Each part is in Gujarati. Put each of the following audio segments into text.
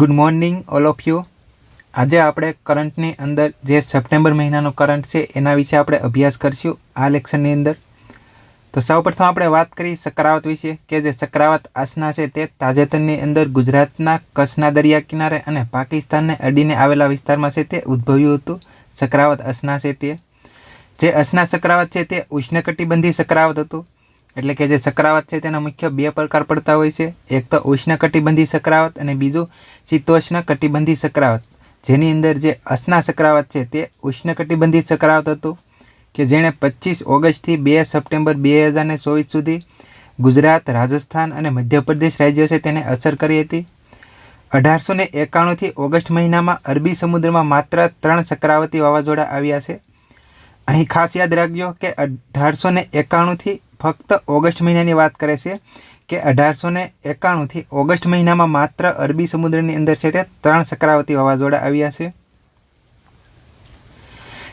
Good morning all of you આજે આપણે કરંટની અંદર જે સપ્ટેમ્બર મહિનાનો કરંટ છે, એના વિશે આપણે અભ્યાસ કરીશું આ લેક્શનની અંદર. તો સૌપ્રથમ આપણે વાત કરી ચક્રાવત વિશે, કે જે ચક્રાવત આસના છે તે તાજેતરની અંદર ગુજરાતના કચ્છના દરિયા કિનારે અને પાકિસ્તાનને અડીને આવેલા વિસ્તારમાં છે તે ઉદ્ભવ્યું હતું. ચક્રાવત અસના છે તે. જે અસના ચક્રાવત છે તે ઉષ્ણકટિબંધી ચક્રાવત હતું. એટલે કે જે સકરાવત છે તેના મુખ્ય બે પ્રકાર પડતા હોય છે. એક તો ઉષ્ણકટિબંધી સકરાવત અને બીજું શીતોષ્ણ કટિબંધી સકરાવત. જેની અંદર જે અસના સકરાવત છે તે ઉષ્ણકટિબંધી સકરાવત હતું, કે જેણે પચીસ ઓગસ્ટથી બે સપ્ટેમ્બર બે હજારને ચોવીસ સુધી ગુજરાત, રાજસ્થાન અને મધ્યપ્રદેશ રાજ્યો છે તેને અસર કરી હતી. અઢારસો ને એકાણુંથી ઓગસ્ટ મહિનામાં અરબી સમુદ્રમાં માત્ર ત્રણ સકરાવતી વાવાઝોડા આવ્યા છે. અહીં ખાસ યાદ રાખજો કે અઢારસો ને એકાણુંથી ફક્ત ઓગસ્ટ મહિનાની વાત કરે છે કે અઢારસો ને એકાણુંથી ઓગસ્ટ મહિનામાં માત્ર અરબી સમુદ્રની અંદર છે તે ત્રણ ચક્રાવતી વાવાઝોડા આવ્યા છે.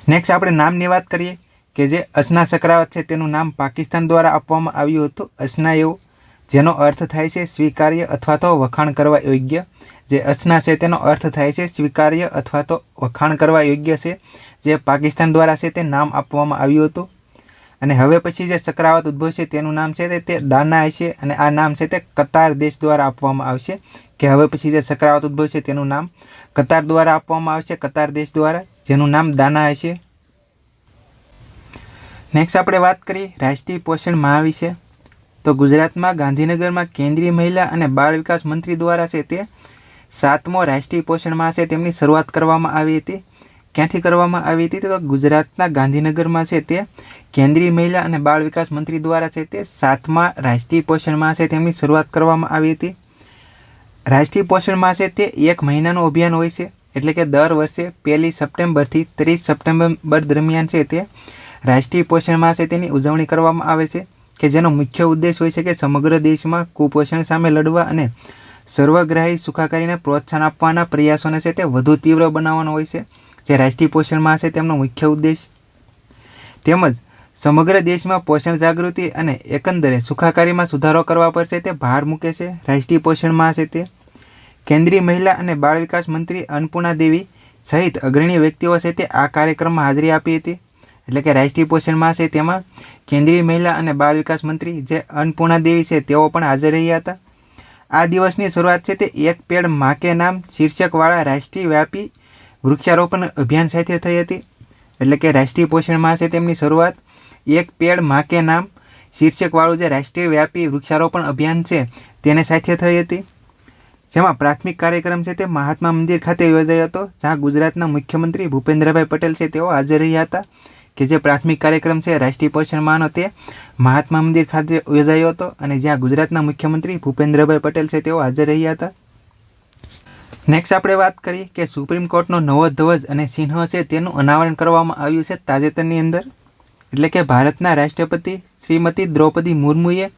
નેક્સ્ટ આપણે નામની વાત કરીએ કે જે અસના ચક્રાવત છે તેનું નામ પાકિસ્તાન દ્વારા આપવામાં આવ્યું હતું. અસના એવું, જેનો અર્થ થાય છે સ્વીકાર્ય અથવા તો વખાણ કરવા યોગ્ય. જે અસના છે તેનો અર્થ થાય છે સ્વીકાર્ય અથવા તો વખાણ કરવા યોગ્ય છે. જે પાકિસ્તાન દ્વારા છે તે નામ આપવામાં આવ્યું હતું. અને હવે પછી જે ચક્રાવાત ઉદ્ભવશે તેનું નામ છે તે દાના હશે અને આ નામ છે તે કતાર દેશ દ્વારા આપવામાં આવશે. કે હવે પછી જે ચક્રાવાત ઉદ્ભવશે તેનું નામ કતાર દ્વારા આપવામાં આવશે, કતાર દેશ દ્વારા, જેનું નામ દાના હશે. નેક્સ્ટ આપણે વાત કરીએ રાષ્ટ્રીય પોષણ માહ વિશે. તો ગુજરાતમાં ગાંધીનગરમાં કેન્દ્રીય મહિલા અને બાળ વિકાસ મંત્રી દ્વારા છે તે સાતમો રાષ્ટ્રીય પોષણ માહ છે તેમની શરૂઆત કરવામાં આવી હતી. ક્યાંથી કરવામાં આવી હતી? તો ગુજરાતના ગાંધીનગરમાં છે તે કેન્દ્રીય મહિલા અને બાળ વિકાસ મંત્રી દ્વારા છે તે સાતમા રાષ્ટ્રીય પોષણ માહ છે તેમની શરૂઆત કરવામાં આવી હતી. રાષ્ટ્રીય પોષણ માહ છે તે એક મહિનાનું અભિયાન હોય છે, એટલે કે દર વર્ષે પહેલી સપ્ટેમ્બરથી ત્રીસ સપ્ટેમ્બર દરમિયાન છે તે રાષ્ટ્રીય પોષણ માહ છે તેની ઉજવણી કરવામાં આવે છે, કે જેનો મુખ્ય ઉદ્દેશ હોય છે કે સમગ્ર દેશમાં કુપોષણ સામે લડવા અને સર્વગ્રાહી સુખાકારીને પ્રોત્સાહન આપવાના પ્રયાસોને છે તે વધુ તીવ્ર બનાવવાનો હોય છે. જે રાષ્ટ્રીય પોષણમાં હશે તેમનો મુખ્ય ઉદ્દેશ? તેમજ, સમગ્ર દેશમાં પોષણ જાગૃતિ અને એકંદરે સુખાકારીમાં સુધારો કરવા પર છે તે ભાર મૂકે છે? રાષ્ટ્રીય પોષણમાં હશે તે? કેન્દ્રીય મહિલા અને બાળ વિકાસ મંત્રી અન્નપૂર્ણા દેવી સહિત અગ્રણી વ્યક્તિઓ છે તે આ કાર્યક્રમમાં હાજરી આપી હતી. એટલે કે રાષ્ટ્રીય પોષણમાં છે તેમાં કેન્દ્રીય મહિલા અને બાળ વિકાસ મંત્રી જે અન્નપૂર્ણા દેવી છે તેઓ પણ હાજર રહ્યા હતા. આ દિવસની શરૂઆત છે તે એક પેડ માકે નામ શીર્ષકવાળા રાષ્ટ્રીય વ્યાપી વૃક્ષારોપણ અભિયાન સાથે થઈ હતી. એટલે કે રાષ્ટ્રીય પોષણ માસે તેમની શરૂઆત. એક પેડ મા કે નામ શીર્ષકવાળું જે રાષ્ટ્રીય વ્યાપી વૃક્ષારોપણ અભિયાન છે તેને સાથે થઈ હતી. જેમાં પ્રાથમિક કાર્યક્રમ છે તે મહાત્મા મંદિર ખાતે યોજાયો હતો, જ્યાં ગુજરાતના મુખ્યમંત્રી ભૂપેન્દ્રભાઈ પટેલ છે તેઓ હાજર રહ્યા હતા. કે જે પ્રાથમિક કાર્યક્રમ છે રાષ્ટ્રીય પોષણ માનો તે મહાત્મા મંદિર ખાતે યોજાયો હતો અને જ્યાં ગુજરાતના મુખ્યમંત્રી ભૂપેન્દ્રભાઈ પટેલ છે તેઓ હાજર રહ્યા હતા. નેક્સ્ટ આપણે વાત કરીએ કે સુપ્રીમ કોર્ટનો નવો ધ્વજ અને ચિહ્ન છે તેનું અનાવરણ કરવામાં આવ્યું છે તાજેતરની અંદર. એટલે કે ભારતના રાષ્ટ્રપતિ શ્રીમતી દ્રૌપદી મુર્મુએ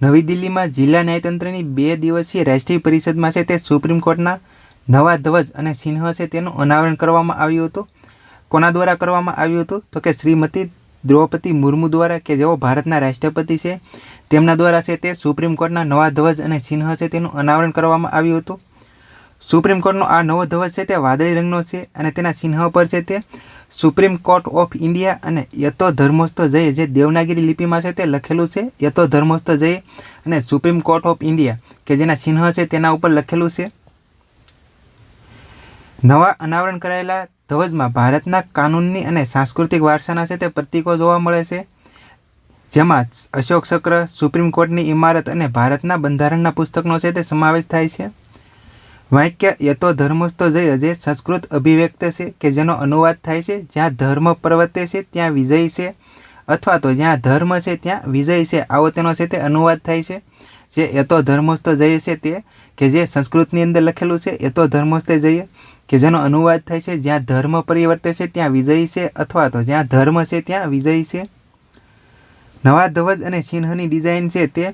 નવી દિલ્હીમાં જિલ્લા ન્યાયતંત્રની બે દિવસીય રાષ્ટ્રીય પરિષદમાં છે તે સુપ્રીમ કોર્ટના નવા ધ્વજ અને ચિહ્ન છે તેનું અનાવરણ કરવામાં આવ્યું હતું. કોના દ્વારા કરવામાં આવ્યું હતું? તો કે શ્રીમતી દ્રૌપદી મુર્મુ દ્વારા કે જેઓ ભારતના રાષ્ટ્રપતિ છે તેમના દ્વારા છે તે સુપ્રીમ કોર્ટના નવા ધ્વજ અને ચિહ્ન છે તેનું અનાવરણ કરવામાં આવ્યું હતું. સુપ્રીમ કોર્ટનો આ નવો ધ્વજ છે તે વાદળી રંગનો છે અને તેના ચિહ્ન પર છે તે સુપ્રીમ કોર્ટ ઓફ ઇન્ડિયા અને યતો ધર્મોસ્ત જય જે દેવનાગરી લિપિમાં છે તે લખેલું છે. યતો ધર્મોસ્ત જય અને સુપ્રીમ કોર્ટ ઓફ ઇન્ડિયા કે જેના ચિહ્ન છે તેના ઉપર લખેલું છે. નવા અનાવરણ કરાયેલા ધ્વજમાં ભારતના કાનૂનની અને સાંસ્કૃતિક વારસાના છે તે પ્રતીકો જોવા મળે છે. જેમાં અશોક ચક્ર, સુપ્રીમ કોર્ટની ઇમારત અને ભારતના બંધારણના પુસ્તકનો છે તે સમાવેશ થાય છે. વાક્ય યતો ધર્મસ્તો જય જે સંસ્કૃત અભિવ્યક્ત છે કે જેનો અનુવાદ થાય છે, જ્યાં ધર્મ પ્રવર્તે છે, ત્યાં વિજય છે. અથવા તો જ્યાં ધર્મ છે, ત્યાં વિજય છે. આવો તેનો છે તે અનુવાદ થાય છે. જે યતો ધર્મસ્તો જય છે તે કે જે સંસ્કૃતની અંદર લખેલું છે, યતો ધર્મસ્તે જઈએ કે જેનો અનુવાદ થાય છે, જ્યાં ધર્મ પરિવર્તે છે, ત્યાં વિજય છે. અથવા તો જ્યાં ધર્મ છે, ત્યાં વિજય છે. નવા ધ્વજ અને ચિહ્નની ડિઝાઇન છે તે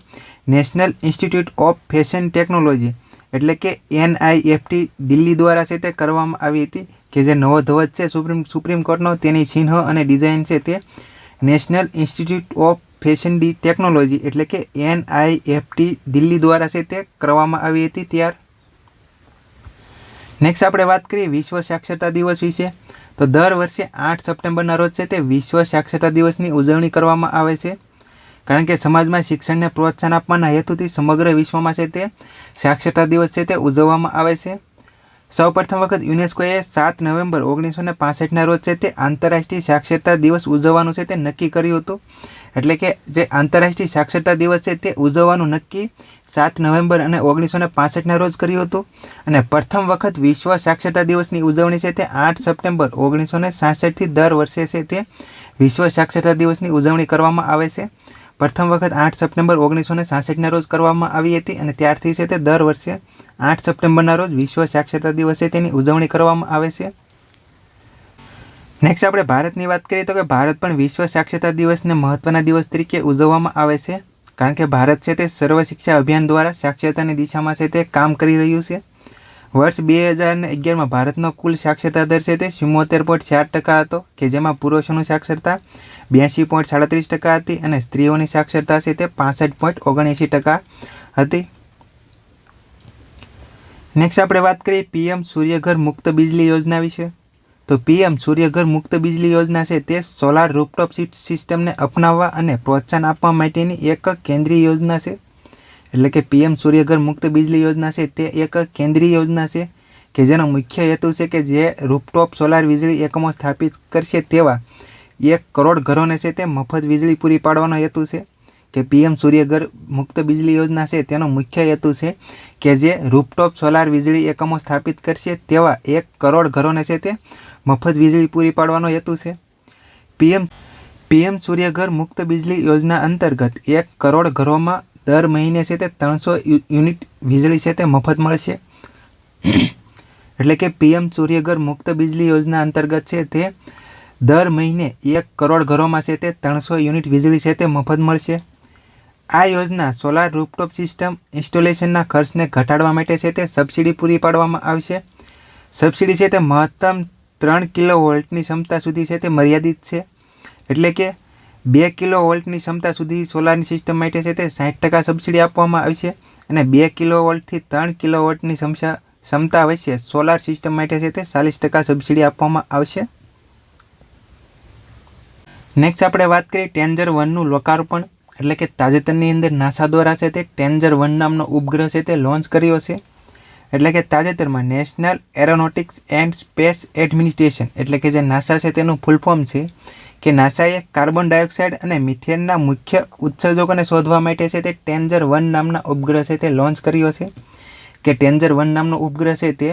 national institute of fashion technology. એટલે કે એનઆઈએફટી દિલ્હી દ્વારા છે તે કરવામાં આવી હતી કે જે નવો ધ્વજ છે સુપ્રીમ સુપ્રીમ કોર્ટનો, તેની ચિહ્ન અને ડિઝાઇન છે તે national institute of fashion D technology એટલે કે એનઆઈએફટી દિલ્હી દ્વારા છે તે કરવામાં આવી હતી ત્યાર. નેક્સ્ટ આપણે વાત કરીએ વિશ્વ સાક્ષરતા દિવસ વિશે. તો દર વર્ષે આઠ સપ્ટેમ્બરના રોજ છે તે વિશ્વ સાક્ષરતા દિવસની ઉજવણી કરવામાં આવે છે. કારણ કે સમાજમાં શિક્ષણને પ્રોત્સાહન આપવાના હેતુથી સમગ્ર વિશ્વમાં છે તે સાક્ષરતા દિવસ છે તે ઉજવવામાં આવે છે. સૌપ્રથમ વખત યુનેસ્કોએ સાત નવેમ્બર ઓગણીસો ને પાસઠના રોજ છે તે આંતરરાષ્ટ્રીય સાક્ષરતા દિવસ ઉજવવાનું છે તે નક્કી કર્યું હતું. એટલે કે જે આંતરરાષ્ટ્રીય સાક્ષરતા દિવસ છે તે ઉજવવાનું નક્કી સાત નવેમ્બર અને ઓગણીસો ને પાસઠના રોજ કર્યું હતું. અને પ્રથમ વખત વિશ્વ સાક્ષરતા દિવસની ઉજવણી છે તે આઠ સપ્ટેમ્બર ઓગણીસો ને સાસઠથી દર વર્ષે છે તે વિશ્વ સાક્ષરતા દિવસની ઉજવણી કરવામાં આવે છે. પ્રથમ વખત આઠ સપ્ટેમ્બર ઓગણીસો ને સાસઠના રોજ કરવામાં આવી હતી અને ત્યારથી છે તે દર વર્ષે આઠ સપ્ટેમ્બરના રોજ વિશ્વ સાક્ષરતા દિવસે તેની ઉજવણી કરવામાં આવે છે. નેક્સ્ટ આપણે ભારતની વાત કરીએ તો કે ભારત પણ વિશ્વ સાક્ષરતા દિવસને મહત્ત્વના દિવસ તરીકે ઉજવવામાં આવે છે. કારણ કે ભારત છે તે સર્વ શિક્ષા અભિયાન દ્વારા સાક્ષરતાની દિશામાં છે તે કામ કરી રહ્યું છે. વર્ષ બે હજાર ને અગિયારમાં ભારતનો કુલ સાક્ષરતા દર છે તે ચુમ્મોતેર પોઈન્ટ ચાર ટકા હતો, કે જેમાં પુરુષોનું સાક્ષરતા બ્યાસી પોઈન્ટ સાડત્રીસ ટકા હતી અને સ્ત્રીઓની સાક્ષરતા છે તે પાસઠ પોઈન્ટ ઓગણએંસી ટકા હતી. નેક્સ્ટ આપણે વાત કરીએ પીએમ સૂર્યઘર મુક્ત બિજલી યોજના વિશે. તો પીએમ સૂર્યઘર મુક્ત બિજલી યોજના છે તે સોલાર રૂપટોપ સિસ્ટમને અપનાવવા અને પ્રોત્સાહન આપવા માટેની એક કેન્દ્રીય યોજના છે. એટલે કે પીએમ સૂર્યઘર મુક્ત બિજલી યોજના છે તે એક કેન્દ્રીય યોજના છે કે જેનો મુખ્ય હેતુ છે કે જે રૂપટોપ સોલાર વીજળી એકમો સ્થાપિત કરશે તેવા એક કરોડ ઘરોને છે તે મફત વીજળી પૂરી પાડવાનો હેતુ છે કે પીએમ સૂર્યઘર મુક્ત વીજળી યોજના છે તેનો મુખ્ય હેતુ છે કે જે રૂપટોપ સોલાર વીજળી એકમો સ્થાપિત કરશે તેવા એક કરોડ ઘરોને છે તે મફત વીજળી પૂરી પાડવાનો હેતુ છે. પીએમ પીએમ સૂર્યઘર મુક્ત વીજળી યોજના અંતર્ગત એક કરોડ ઘરોમાં દર મહિને છે તે ત્રણસો યુનિટ વીજળી છે તે મફત મળશે. એટલે કે પીએમ સૂર્યઘર મુક્ત વીજળી યોજના અંતર્ગત છે તે દર મહિને એક કરોડ ઘરોમાં છે તે ત્રણસો યુનિટ વીજળી છે તે મફત મળશે. આ યોજના સોલાર રૂપટોપ સિસ્ટમ ઇન્સ્ટોલેશનના ખર્ચને ઘટાડવા માટે છે તે સબસિડી પૂરી પાડવામાં આવશે. સબસિડી છે તે મહત્તમ ત્રણ કિલો વોલ્ટની ક્ષમતા સુધી છે તે મર્યાદિત છે. એટલે કે બે કિલો વોલ્ટની ક્ષમતા સુધી સોલારની સિસ્ટમ માટે છે તે સાઠ ટકા સબસિડી આપવામાં આવશે અને બે કિલો વોલ્ટથી ત્રણ કિલો વોલ્ટની ક્ષમતા ક્ષમતા વચ્ચે સોલાર સિસ્ટમ માટે છે તે ચાલીસ ટકા સબસિડી આપવામાં આવશે. નેક્સ્ટ આપણે વાત કરીએ ટેન્જર વનનું લોકાર્પણ, એટલે કે તાજેતરની અંદર નાસા દ્વારા છે તે ટેન્જર વન નામનો ઉપગ્રહ છે તે લોન્ચ કર્યો છે. એટલે કે તાજેતરમાં national aeronautics and space administration એટલે કે જે નાસા છે તેનું ફૂલ ફોર્મ છે, કે નાસાએ કાર્બન ડાયોક્સાઇડ અને મિથેનના મુખ્ય ઉત્સર્જકોને શોધવા માટે છે તે ટેન્જર વન નામના ઉપગ્રહ છે તે લોન્ચ કર્યો છે. કે ટેન્જર વન નામનો ઉપગ્રહ છે તે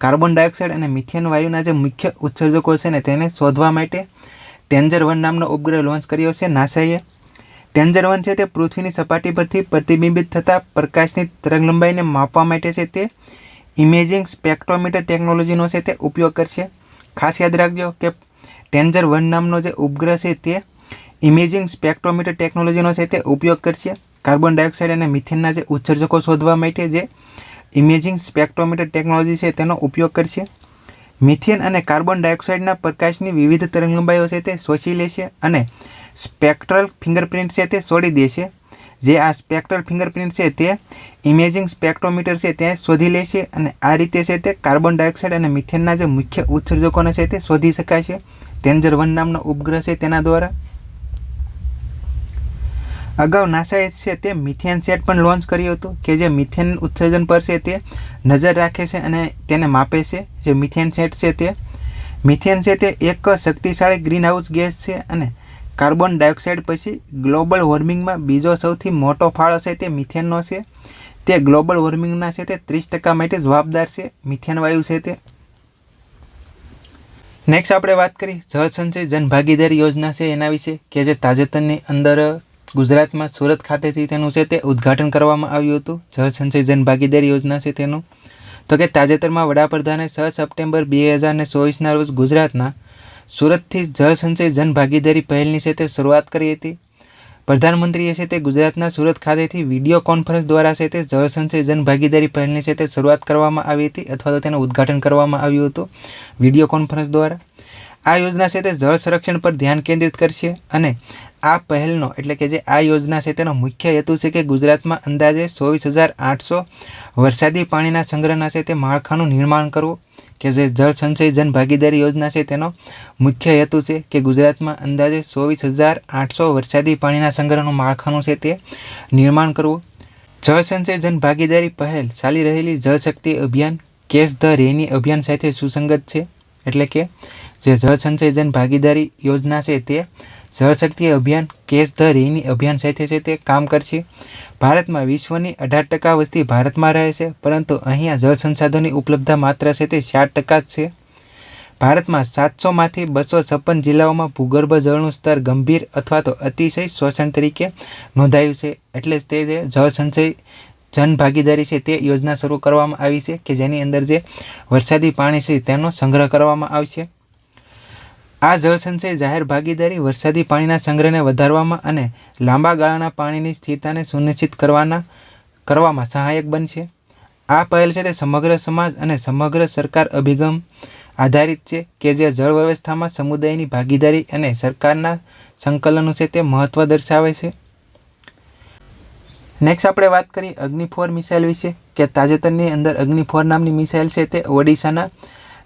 કાર્બન ડાયોક્સાઇડ અને મિથેન વાયુના જે મુખ્ય ઉત્સર્જકો છે ને તેને શોધવા માટે ટેન્જર વન નામનો ઉપગ્રહ લોન્ચ કર્યો છે નાસાએ. ટેન્જર વન છે તે પૃથ્વીની સપાટી પરથી પ્રતિબિંબિત થતા પ્રકાશની તરંગલંબાઈને માપવા માટે છે તે. ઇમેજિંગ સ્પેક્ટ્રોમીટર ટેકનોલોજીનો છે તે ઉપયોગ કરશે. ખાસ યાદ રાખજો કે ટેન્જર વન નામનો જે ઉપગ્રહ છે તે ઇમેજિંગ સ્પેક્ટ્રોમીટર ટેકનોલોજીનો છે તે ઉપયોગ કરશે. કાર્બન ડાયોક્સાઇડ અને મિથેનના જે ઉત્સર્જકો શોધવા માટે જે ઇમેજિંગ સ્પેક્ટ્રોમીટર ટેકનોલોજી છે તેનો ઉપયોગ કરશે. મિથેન અને કાર્બન ડાયોક્સાઇડના પ્રકાશની વિવિધ તરંગલંબાઈઓ છે તે શોષી લેશે અને સ્પેક્ટ્રલ ફિંગરપ્રિન્ટ છે તે છોડી દેશે જે આ સ્પેક્ટ્રલ ફિંગરપ્રિન્ટ છે તે ઇમેજિંગ સ્પેક્ટ્રોમીટર છે તે શોધી લેશે અને આ રીતે છે તે કાર્બન ડાયોક્સાઇડ અને મિથેનના જે મુખ્ય ઉત્સર્જકોને છે તે શોધી શકાય છે. ટેન્જર વન નામનો ઉપગ્રહ છે તેના દ્વારા. અગાઉ નાસાએ છે તે મિથેન સેટ પણ લોન્ચ કર્યું હતું, કે જે મિથેન ઉત્સર્જન પર છે તે નજર રાખે છે અને તેને માપે છે. જે મિથેન સેટ છે તે, મિથેન છે તે એક શક્તિશાળી ગ્રીનહાઉસ ગેસ છે અને કાર્બન ડાયોક્સાઇડ પછી ગ્લોબલ વોર્મિંગમાં બીજો સૌથી મોટો ફાળો છે તે મિથેનનો છે. તે ગ્લોબલ વોર્મિંગના છે તે ત્રીસ ટકા માટે જવાબદાર છે, મિથેન વાયુ છે તે. નેક્સ્ટ આપણે વાત કરી જળ સંચય જન ભાગીદારી યોજના છે એના વિશે, કે જે તાજેતરની અંદર ગુજરાતમાં સુરત ખાતેથી તેનું છે તે ઉદ્ઘાટન કરવામાં આવ્યું હતું. જળ સંચય જન ભાગીદારી યોજના છે તેનું. તો કે તાજેતરમાં વડાપ્રધાને છ સપ્ટેમ્બર બે હજાર ને ચોવીસના રોજ ગુજરાતના સુરતથી જળ સંચય જન ભાગીદારી પહેલની છે તે શરૂઆત કરી હતી. પ્રધાનમંત્રીએ છે તે ગુજરાતના સુરત ખાતેથી વીડિયો કોન્ફરન્સ દ્વારા છે તે જળ સંચય જન ભાગીદારી પહેલની છે તે શરૂઆત કરવામાં આવી હતી અથવા તો તેનું ઉદ્ઘાટન કરવામાં આવ્યું હતું વીડિયો કોન્ફરન્સ દ્વારા. આ યોજના છે તે જળ સંરક્ષણ પર ધ્યાન કેન્દ્રિત કરશે અને આ પહેલનો, એટલે કે જે આ યોજના છે, તેનો મુખ્ય હેતુ છે કે ગુજરાતમાં અંદાજે ચોવીસ હજાર આઠસો વરસાદી પાણીના સંગ્રહના છે, તે માળખાનું નિર્માણ કરવું, કે જે જળ સંચય જન ભાગીદારી યોજના છે, તેનો મુખ્ય હેતુ છે કે ગુજરાતમાં અંદાજે ચોવીસ હજાર આઠસો વરસાદી પાણીના સંગ્રહનું માળખાનું છે, તે નિર્માણ કરવું. જળ સંચય જન ભાગીદારી પહેલ ચાલી રહેલી જળશક્તિ અભિયાન, કેસ ધ રેની અભિયાન સાથે સુસંગત છે. એટલે કે જે જળ સંચય ભાગીદારી યોજના છે તે જળશક્તિ અભિયાન કેસ ધ રેની અભિયાન સાથે છે તે કામ કરશે. ભારતમાં વિશ્વની અઢાર ટકા વસ્તી ભારતમાં રહે છે, પરંતુ અહીંયા જળ સંસાધનોની ઉપલબ્ધતા માત્ર છે તે સાત ટકા જ છે. ભારતમાં સાતસોમાંથી બસો છપ્પન જિલ્લાઓમાં ભૂગર્ભ જળનું સ્તર ગંભીર અથવા તો અતિશય શોષણ તરીકે નોંધાયું છે, એટલે તે જળ સંચય જન ભાગીદારી છે તે યોજના શરૂ કરવામાં આવી છે કે જેની અંદર જે વરસાદી પાણી છે તેનો સંગ્રહ કરવામાં આવશે. આ જળસંચય જાહેર ભાગીદારી વરસાદી પાણીના સંગ્રહને વધારવામાં અને લાંબા ગાળાના પાણીની સ્થિરતાને સુનિશ્ચિત કરવાના, કરવામાં સહાયક બનશે. આ પહેલ છે તે સમગ્ર સમાજ અને સમગ્ર સરકાર અભિગમ આધારિત છે કે જે જળ વ્યવસ્થામાં સમુદાયની ભાગીદારી અને સરકારના સંકલનો છે તે મહત્ત્વ દર્શાવે છે. નેક્સ્ટ આપણે વાત કરીએ અગ્નિ ફોર મિસાઇલ વિશે, કે તાજેતરની અંદર અગ્નિ ફોર નામની મિસાઇલ છે તે ઓડિશાના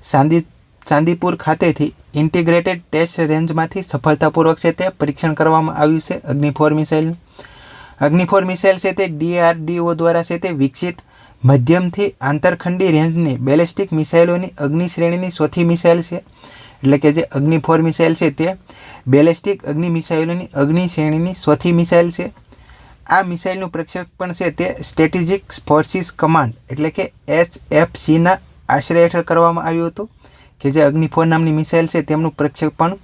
સાંદી ચાંદીપુર ખાતેથી ઇન્ટિગ્રેટેડ ટેસ્ટ રેન્જમાંથી સફળતાપૂર્વક છે તે પરીક્ષણ કરવામાં આવ્યું છે Agni four missile Agni four missile છે તે ડીઆરડીઓ દ્વારા છે તે વિકસિત મધ્યમથી આંતરખંડી રેન્જની બેલેસ્ટિક મિસાઇલોની અગ્નિ શ્રેણીની ચોથી મિસાઇલ છે. એટલે કે જે અગ્નિ ફોર મિસાઇલ છે તે બેલેસ્ટિક અગ્નિ મિસાઇલોની અગ્નિ શ્રેણીની ચોથી મિસાઇલ છે. આ મિસાઇલનું પ્રક્ષેપણ છે તે સ્ટ્રેટેજિક ફોર્સિસ કમાન્ડ, એટલે કે એસએફસીના આશ્રય હેઠળ કરવામાં આવ્યું હતું, કે જે અગ્નિ ફોર નામની મિસાઇલ છે તેમનું પ્રક્ષેપણ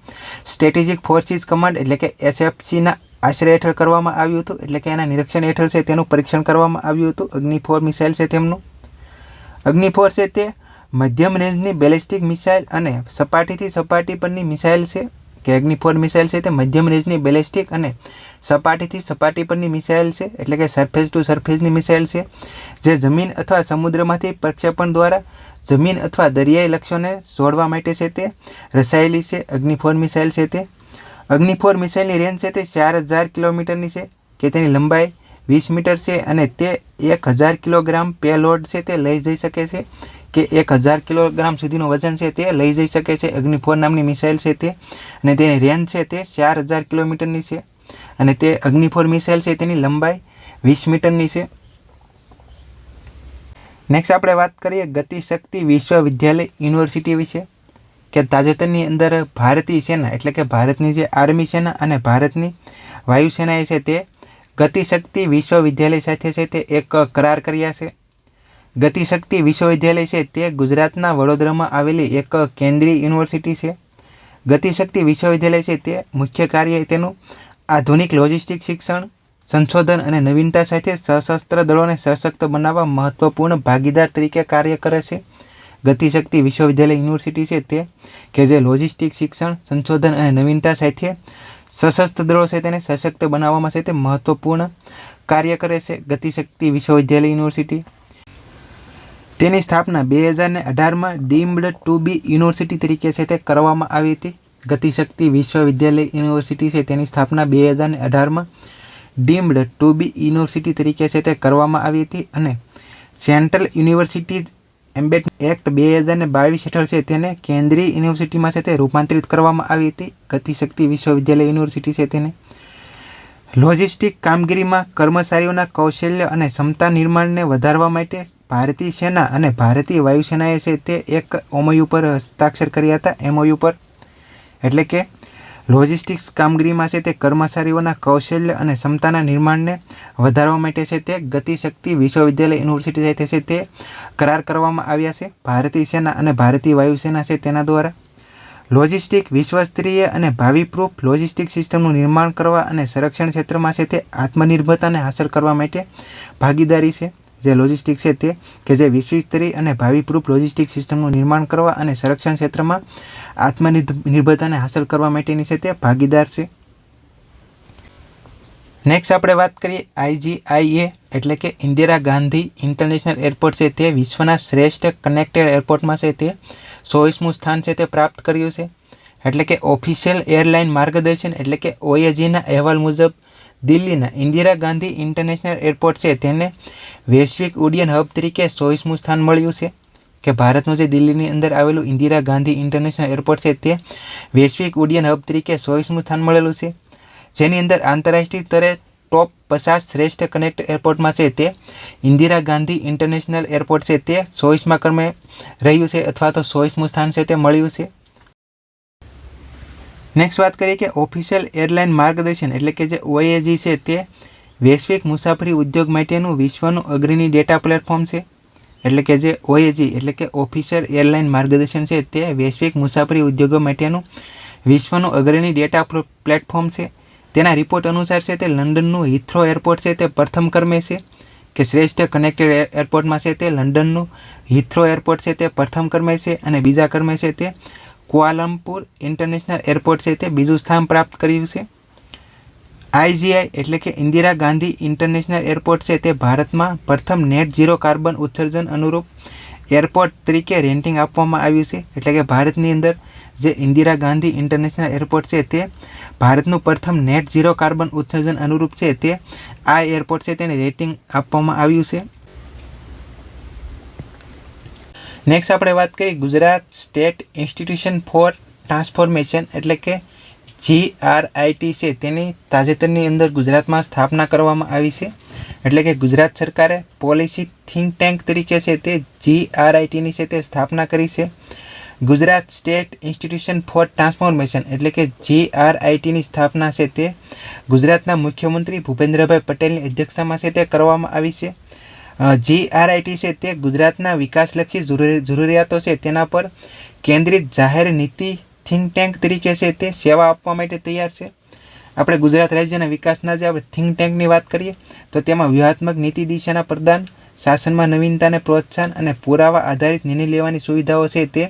સ્ટ્રેટેજિક ફોર્સિસ કમાન્ડ, એટલે કે એસએફસીના આશ્રય હેઠળ કરવામાં આવ્યું હતું, એટલે કે એના નિરીક્ષણ હેઠળ છે તેનું પરીક્ષણ કરવામાં આવ્યું હતું અગ્નિ ફોર મિસાઇલ છે તેમનું. અગ્નિ ફોર છે તે મધ્યમ રેન્જની બેલિસ્ટિક મિસાઇલ અને સપાટીથી સપાટી પરની મિસાઇલ છે, કે અગ્નિ ફોર મિસાઇલ છે તે મધ્યમ રેન્જની બેલિસ્ટિક અને સપાટીથી સપાટી પરની મિસાઇલ છે, એટલે કે સરફેસ ટુ સરફેસની મિસાઇલ છે, જે જમીન અથવા સમુદ્રમાંથી પ્રક્ષેપણ દ્વારા જમીન અથવા દરિયાઈ લક્ષ્યોને જોડવા માટે છે તે રસાયેલી છે, અગ્નિફોર મિસાઇલ છે તે. અગ્નિફોર મિસાઇલની રેન્જ છે તે ચાર હજાર કિલોમીટરની છે, કે તેની લંબાઈ વીસ મીટર છે અને તે એક હજાર કિલોગ્રામ પેલોડ છે તે લઈ જઈ શકે છે, કે એક હજાર કિલોગ્રામ સુધીનું વજન છે તે લઈ જઈ શકે છે, અગ્નિફોર નામની મિસાઇલ છે તે. અને તેની રેન્જ છે તે ચાર હજાર કિલોમીટરની છે. અને તે અગ્નિફોર મિસાઇલ છે, તેની લંબાઈ વીસ મીટરની છે. નેક્સ્ટ આપણે વાત કરીએ ગતિશક્તિ વિશ્વવિદ્યાલય યુનિવર્સિટી વિશે, કે તાજેતરની અંદર ભારતીય સેના, એટલે કે ભારતની જે આર્મી સેના અને ભારતની વાયુસેના છે, તે ગતિશક્તિ વિશ્વવિદ્યાલય સાથે છે, તે એક કરાર કર્યા છે. ગતિશક્તિ વિશ્વવિદ્યાલય છે, તે ગુજરાતના વડોદરામાં આવેલી એક કેન્દ્રીય યુનિવર્સિટી છે. ગતિશક્તિ વિશ્વવિદ્યાલય છે, તે મુખ્ય કાર્ય તેનું આધુનિક લોજિસ્ટિક શિક્ષણ, સંશોધન અને નવીનતા સાથે સશસ્ત્ર દળોને સશક્ત બનાવવા મહત્વપૂર્ણ ભાગીદાર તરીકે કાર્ય કરે છે. ગતિશક્તિ વિશ્વવિદ્યાલય યુનિવર્સિટી છે તે, કે જે લોજિસ્ટિક શિક્ષણ, સંશોધન અને નવીનતા સાથે સશસ્ત્ર દળો છે તેને સશક્ત બનાવવામાં તે મહત્વપૂર્ણ કાર્ય કરે છે. ગતિશક્તિ વિશ્વવિદ્યાલય યુનિવર્સિટી. તેની સ્થાપના બે હજારને અઢારમાં ડીમ્ડ ટુ બી યુનિવર્સિટી તરીકે છે તે કરવામાં આવી હતી. ગતિશક્તિ વિશ્વવિદ્યાલય યુનિવર્સિટી છે. તેની સ્થાપના બે હજાર અઢારમાં ડીમ્ડ ટુ બી યુનિવર્સિટી તરીકે છે તે કરવામાં આવી હતી અને સેન્ટ્રલ યુનિવર્સિટી એમ્બેટ એક્ટ બે હજારને બાવીસ હેઠળ છે તેને કેન્દ્રીય યુનિવર્સિટીમાં છે તે રૂપાંતરિત કરવામાં આવી હતી. ગતિશક્તિ વિશ્વવિદ્યાલય યુનિવર્સિટી છે તેને. લોજિસ્ટિક કામગીરીમાં કર્મચારીઓના કૌશલ્ય અને ક્ષમતા નિર્માણને વધારવા માટે ભારતીય સેના અને ભારતીય વાયુસેનાએ છે તે એક એમઓયુ પર હસ્તાક્ષર કર્યા હતા. એમઓયુ પર એટલે કે લોજિસ્ટિક્સ કામગીરીમાં છે તે કર્મચારીઓના કૌશલ્ય અને ક્ષમતાના નિર્માણને વધારવા માટે છે તે ગતિશક્તિ વિશ્વવિદ્યાલય યુનિવર્સિટી સાથે છે તે કરાર કરવામાં આવ્યા છે. ભારતીય સેના અને ભારતીય વાયુસેના છે તેના દ્વારા લોજિસ્ટિક વિશ્વસ્તરીય અને ભાવિપ્રૂફ લોજિસ્ટિક સિસ્ટમનું નિર્માણ કરવા અને સંરક્ષણ ક્ષેત્રમાં છે તે આત્મનિર્ભરતાને હાંસલ કરવા માટે ભાગીદારી છે. જે લોજિસ્ટિક છે તે કે જે વિશ્વસ્તરીય અને ભાવિપ્રૂફ લોજિસ્ટિક સિસ્ટમનું નિર્માણ કરવા અને સંરક્ષણ ક્ષેત્રમાં આત્મનિર્ભરતાને હાંસલ કરવા માટેની છે તે ભાગીદાર છે. નેક્સ્ટ આપણે વાત કરીએ આઈજીઆઈએ એટલે કે ઇન્દિરા ગાંધી ઇન્ટરનેશનલ એરપોર્ટ છે તે વિશ્વના શ્રેષ્ઠ કનેક્ટેડ એરપોર્ટમાં છે તે ચોવીસમું સ્થાન છે તે પ્રાપ્ત કર્યું છે. એટલે કે ઓફિશિયલ એરલાઇન માર્ગદર્શન એટલે કે ઓએજીના અહેવાલ મુજબ દિલ્હીના ઇન્દિરા ગાંધી ઇન્ટરનેશનલ એરપોર્ટ છે. તેને વૈશ્વિક ઉડ્ડયન હબ તરીકે ચોવીસમું સ્થાન મળ્યું છે કે ભારતનું જે દિલ્હીની અંદર આવેલું ઇન્દિરા ગાંધી ઇન્ટરનેશનલ એરપોર્ટ છે તે વૈશ્વિક ઉડ્ડયન હબ તરીકે ચોવીસમું સ્થાન મળેલું છે. જેની અંદર આંતરરાષ્ટ્રીય સ્તરે ટોપ પચાસ શ્રેષ્ઠ કનેક્ટ એરપોર્ટમાં છે તે ઇન્દિરા ગાંધી ઇન્ટરનેશનલ એરપોર્ટ છે. તે ચોવીસમાં ક્રમે રહ્યું છે અથવા તો ચોવીસમું સ્થાન છે તે મળ્યું છે. નેક્સ્ટ વાત કરીએ કે ઓફિશિયલ એરલાઇન માર્ગદર્શન એટલે કે જે ઓએજી છે તે વૈશ્વિક મુસાફરી ઉદ્યોગ માટેનું વિશ્વનું અગ્રણી ડેટા પ્લેટફોર્મ છે. એટલે કે જે ઓએજી એટલે કે ઓફિશિયલ એરલાઇન માર્ગદર્શન છે તે વૈશ્વિક મુસાફરી ઉદ્યોગો માટેનું વિશ્વનું અગ્રણી ડેટા પ્લેટફોર્મ છે. તેના રિપોર્ટ અનુસાર છે તે લંડનનું હિથ્રો એરપોર્ટ છે તે પ્રથમ ક્રમે છે કે શ્રેષ્ઠ કનેક્ટેડ એરપોર્ટમાં છે તે લંડનનું હિથ્રો એરપોર્ટ છે તે પ્રથમ ક્રમે છે અને બીજા ક્રમે છે તે કુઆલમપુર ઇન્ટરનેશનલ એરપોર્ટ છે તે બીજું સ્થાન પ્રાપ્ત કર્યું છે. આઈજીઆઈ એટલે કે ઇન્દિરા ગાંધી ઇન્ટરનેશનલ એરપોર્ટ છે તે ભારતમાં પ્રથમ નેટ ઝીરો કાર્બન ઉત્સર્જન અનુરૂપ એરપોર્ટ તરીકે રેન્ટિંગ આપવામાં આવ્યું છે. એટલે કે ભારતની અંદર જે ઇન્દિરા ગાંધી ઇન્ટરનેશનલ એરપોર્ટ છે તે ભારતનું પ્રથમ નેટ ઝીરો કાર્બન ઉત્સર્જન અનુરૂપ છે તે આ એરપોર્ટ છે તેને રેટિંગ આપવામાં આવ્યું છે. નેક્સ્ટ આપણે વાત કરીએ Gujarat state institution for transformation એટલે કે જીઆરઆઈટી છે. તેની તાજેતરની અંદર ગુજરાતમાં સ્થાપના કરવામાં આવી છે. એટલે કે ગુજરાત સરકારે પોલિસી થિંક ટેન્ક તરીકે છે તે જીઆરઆઈટીની છે તે સ્થાપના કરી છે. Gujarat state institution for transformation એટલે કે જીઆરઆઈટીની સ્થાપના છે તે ગુજરાતના મુખ્યમંત્રી ભૂપેન્દ્રભાઈ પટેલની અધ્યક્ષતામાં છે તે કરવામાં આવી છે. જીઆરઆઈટી છે તે ગુજરાતના વિકાસલક્ષી જરૂરિયાતો છે. તેના પર કેન્દ્રિત જાહેર નીતિ થિંક ટેન્ક તરીકે છે તે સેવા આપવા માટે તૈયાર છે. આપણે ગુજરાત રાજ્યના વિકાસના જે આપણે થિંક ટેન્કની વાત કરીએ, તો તેમાં વ્યૂહાત્મક નીતિ દિશાના પ્રદાન, શાસનમાં નવીનતાને પ્રોત્સાહન અને પુરાવા આધારિત નિર્ણય લેવાની સુવિધાઓ છે તે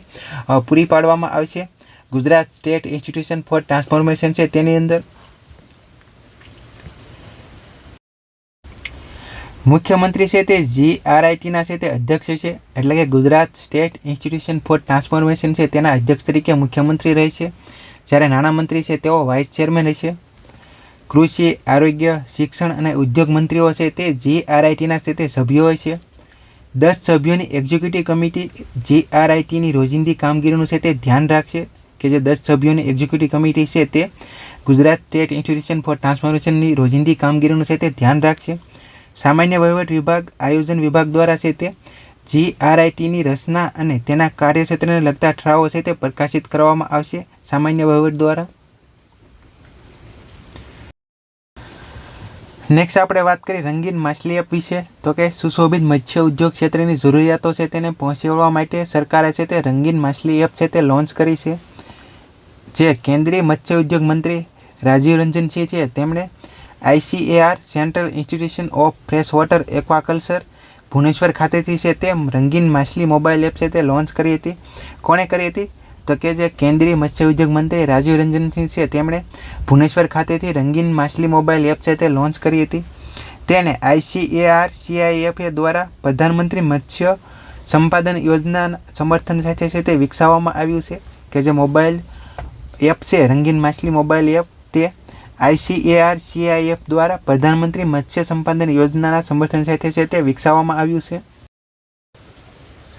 પૂરી પાડવામાં આવશે. Gujarat state institution for transformation છે તેની અંદર મુખ્યમંત્રી છે તે જીઆરઆઈટીના છે, તે અધ્યક્ષ છે, એટલે કે Gujarat state institution for transformation છે, તેના અધ્યક્ષ તરીકે મુખ્યમંત્રી રહેશે જ્યારે નાણામંત્રી છે, તેઓ વાઇસ ચેરમેન રહેશે કૃષિ, આરોગ્ય, શિક્ષણ અને ઉદ્યોગ મંત્રીઓ છે, તે જીઆરઆઈટીના છે, તે સભ્યો હોય છે. દસ સભ્યોની એક્ઝિક્યુટિવ કમિટી જીઆરઆઈટીની રોજિંદી કામગીરીનું છે, તે ધ્યાન રાખશે કે જે દસ સભ્યોની એક્ઝિક્યુટિવ કમિટી છે, તે ગુજરાત સ્ટેટ ઇન્સ્ટિટ્યુશન ફોર ટ્રાન્સફોર્મેશનની રોજિંદી કામગીરીનું છે, તે ધ્યાન રાખશે. સામાન્ય વહીવટ વિભાગ, આયોજન વિભાગ દ્વારા છે તે. જીઆરઆઈટીની રચના અને તેના કાર્યક્ષેત્રને લગતા ઠરાવો છે તે પ્રકાશિત કરવામાં આવશે. સામાન્ય વહીવટ દ્વારા. નેક્સ્ટ આપણે વાત કરીએ રંગીન માછલી એપ વિશે. તો કે સુશોભિત મત્સ્ય ઉદ્યોગ ક્ષેત્રની જરૂરિયાતો છે તેને પહોંચી વળવા માટે સરકારે છે તે રંગીન માછલી એપ છે તે લોન્ચ કરી છે. જે કેન્દ્રીય મત્સ્ય ઉદ્યોગ મંત્રી રાજીવ રંજન સિંહ છે તેમણે ICAR central institution of fresh water aquaculture, Bhubaneswar ખાતેથી છે તે રંગીન માછલી મોબાઈલ એપ છે તે લોન્ચ કરી હતી. કોણે કરી હતી? તો કે જે કેન્દ્રીય મત્સ્ય ઉદ્યોગ મંત્રી રાજીવ રંજનસિંહ છે તેમણે ભુવનેશ્વર ખાતેથી રંગીન માછલી મોબાઈલ એપ છે તે લોન્ચ કરી હતી. તેને આઈસીએઆર સીઆઈએફએ દ્વારા પ્રધાનમંત્રી મત્સ્ય સંપાદન યોજના સમર્થન સાથે છે તે વિકસાવવામાં આવ્યું છે કે જે મોબાઈલ એપ છે, રંગીન માછલી મોબાઈલ એપ તે આઈસીએઆર સીઆઈએફ દ્વારા પ્રધાનમંત્રી મત્સ્ય સંપાદન યોજનાના સમર્થન સાથે છે તે વિકસાવવામાં આવ્યું છે.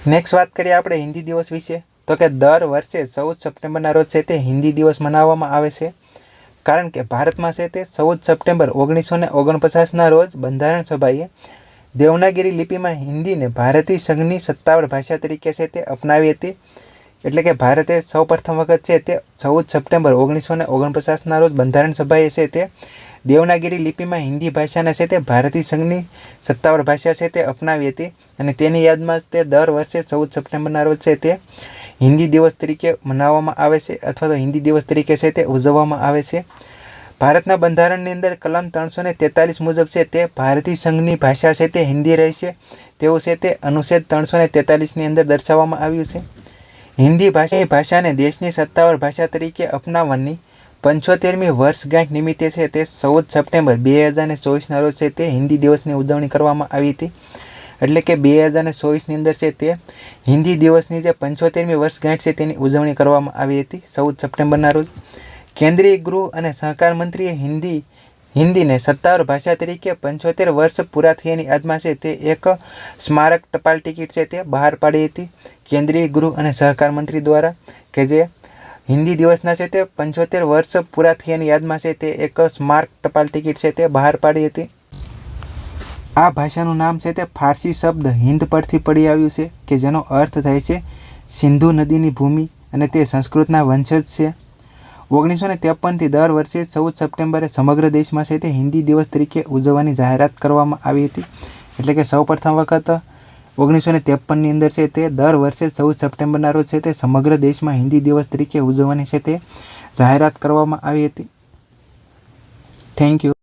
નેક્સ્ટ વાત કરીએ આપણે હિન્દી દિવસ વિશે. તો કે દર વર્ષે ચૌદ સપ્ટેમ્બરના રોજ છે તે હિન્દી દિવસ મનાવવામાં આવે છે. કારણ કે ભારતમાં છે તે ચૌદ સપ્ટેમ્બર ઓગણીસો ને ઓગણપચાસના રોજ બંધારણ સભાએ દેવનાગીરી લિપિમાં હિન્દીને ભારતીય સંઘની સત્તાવાર ભાષા તરીકે છે તે અપનાવી હતી. એટલે કે ભારતે સૌપ્રથમ વખત છે તે ચૌદ સપ્ટેમ્બર ઓગણીસો ને ઓગણપચાસના રોજ બંધારણ સભાએ છે તે દેવનાગીરી લિપિમાં હિન્દી ભાષાને છે તે ભારતીય સંઘની સત્તાવાર ભાષા છે તે અપનાવી હતી. અને તેની યાદમાં તે દર વર્ષે ચૌદ સપ્ટેમ્બરના રોજ છે તે હિન્દી દિવસ તરીકે મનાવવામાં આવે છે અથવા તો હિન્દી દિવસ તરીકે છે તે ઉજવવામાં આવે છે. ભારતના બંધારણની અંદર કલમ ત્રણસો ને તેતાલીસ મુજબ છે તે ભારતીય સંઘની ભાષા છે તે હિન્દી રહેશે તેવું છે તે અનુચ્છેદ ત્રણસો ને તેતાલીસની અંદર દર્શાવવામાં આવ્યું છે. હિન્દી ભાષા ભાષાને દેશની સત્તાવાર ભાષા તરીકે અપનાવવાની પંચોતેરમી વર્ષગાંઠ નિમિત્તે છે તે ચૌદ સપ્ટેમ્બર બે હજાર ચોવીસના રોજ છે તે હિન્દી દિવસની ઉજવણી કરવામાં આવી હતી. એટલે કે બે હજાર ને ચોવીસની અંદર છે તે હિન્દી દિવસની જે પંચોતેરમી વર્ષગાંઠ છે તેની ઉજવણી કરવામાં આવી હતી ચૌદ સપ્ટેમ્બરના રોજ. કેન્દ્રીય ગૃહ અને સહકાર મંત્રીએ હિન્દી, હિન્દીને સત્તાવાર ભાષા તરીકે પંચોતેર વર્ષ પૂરા થયાની યાદમાં છે તે એક સ્મારક ટપાલ ટિકિટ છે તે બહાર પાડી હતી. કેન્દ્રીય ગૃહ અને સહકાર મંત્રી દ્વારા કે જે હિન્દી દિવસના છે તે પંચોતેર વર્ષ પૂરા થયાની યાદમાં છે તે એક સ્મારક ટપાલ ટિકિટ છે તે બહાર પાડી હતી. આ ભાષાનું નામ છે તે ફારસી શબ્દ હિન્દ પરથી પડી આવ્યું છે કે જેનો અર્થ થાય છે સિંધુ નદીની ભૂમિ અને તે સંસ્કૃતના વંશજ છે. ઓગણીસો ને ત્રેપનથી દર વર્ષે ચૌદ સપ્ટેમ્બરે સમગ્ર દેશમાં છે તે હિન્દી દિવસ તરીકે ઉજવવાની જાહેરાત કરવામાં આવી હતી. એટલે કે સૌપ્રથમ વખત ઓગણીસો ને ત્રેપનની અંદર છે તે, દર વર્ષે ચૌદ સપ્ટેમ્બરના રોજ છે તે, સમગ્ર દેશમાં હિન્દી દિવસ તરીકે ઉજવવાની છે તે જાહેરાત કરવામાં આવી હતી. Thank you